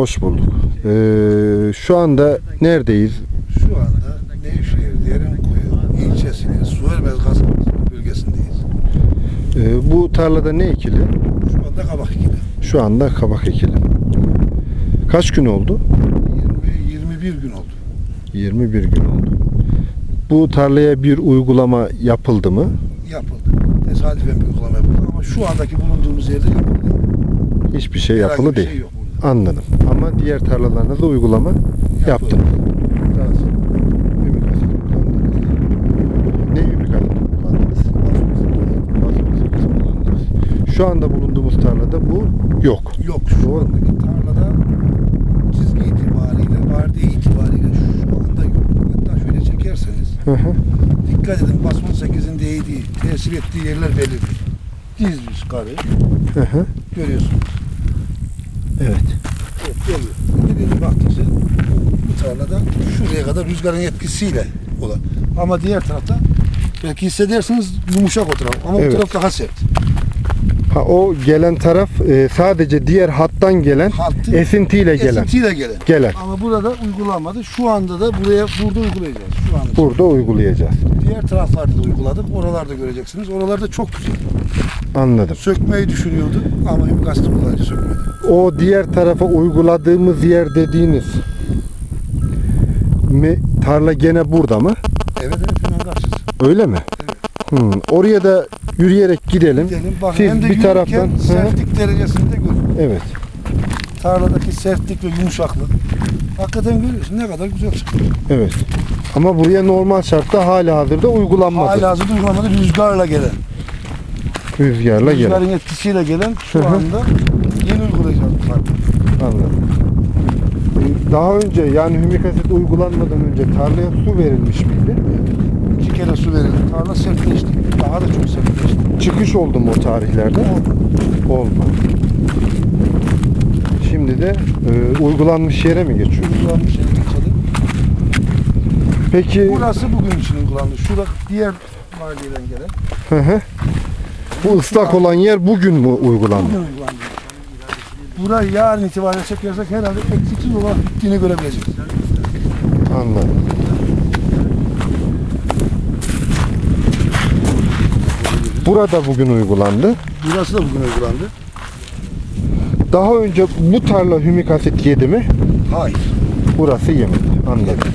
Hoş bulduk. Ee, şu anda neredeyiz? Şu anda Nevşehir Derinkuyu ilçesinin Suvermez kasabası bölgesindeyiz. Ee, bu tarlada ne ekili? Şu anda kabak ekili. Şu anda kabak ekili. Kaç gün oldu? 20, 21 gün oldu. 21 gün oldu. Bu tarlaya bir uygulama yapıldı mı? Yapıldı. Tesadüfen bir uygulama yapıldı ama şu andaki bulunduğumuz yerde yapıldı. Hiçbir şey Herhangi yapılı bir değil. Şey yok. Anladım. Ama diğer tarlalarına da uygulama kullandınız. Ne kullandınız? Şu anda bulunduğumuz tarlada bu yok. Yok şu Doğru. andaki tarlada çizgi itibariyle, vardiya itibariyle şu anda yok. Hatta şöyle çekerseniz Hı hı. dikkat edin basman 8'in değdiği, tesir ettiği yerler belli. Dizmiş karı Hı hı. görüyorsunuz. Evet. Evet, geliyor. Dediğine baktıysa bu tarlada şuraya kadar rüzgarın etkisiyle olan. Ama diğer tarafta belki hissedersiniz yumuşak o taraf. Ama Evet. bu taraf daha sert. Ha o gelen taraf e, sadece diğer hattan gelen Hattı esintiyle gelen. esintiyle gelen. Gelen. Ama burada uygulanmadı. Şu anda da buraya burada uygulayacağız. Şu anda. Burada uygulayacağız. Diğer taraflarda da uyguladık. Oralarda göreceksiniz. Oralarda çok güzel. Anladım. Sökmeyi düşünüyordu ama ümkastı kullanıcı sökmedi. O diğer tarafa uyguladığımız yer dediğiniz mi, tarla gene burada mı? Evet evet hemen karşısı. Öyle mi? Hmm, Oraya da yürüyerek gidelim. Gidelim bakın Siz hem de bir taraftan- sertlik derecesini de görün. Evet. Tarladaki sertlik ve yumuşaklık. Hakikaten görüyorsun ne kadar güzel çıktı. Evet. Ama buraya normal şartta hala hazırda uygulanmadı. Hala hazırda uygulamada rüzgarla gelen. Rüzgarla gelen. Rüzgarın etkisiyle gelen şu Hı hı. anda yeni uygulayacağız. Anladım. Ee, Daha önce yani hümik asit uygulanmadan önce tarlaya su verilmiş miydi? İki kere su verildi. Tarla sertleşti. Daha da çok sertleşti. Çıkış oldu mu o tarihlerde? Oldu. Şimdi de e, uygulanmış yere mi geçiyor? Uygulanmış yere geçelim. Peki Burası bugün için uygulandı. Şurada diğer mahalleden gelen. Hı hı. bu ıslak olan yer bugün mü uygulandı? Bugün uygulandı. Burayı yarın itibariyle çekersek herhalde eksiksiz olarak bittiğini görebileceğiz. Anladım. Burada bugün uygulandı. Burası da bugün uygulandı. Daha önce bu tarla hümik asit yedi mi? Hayır. Burası yemedi. Anladım.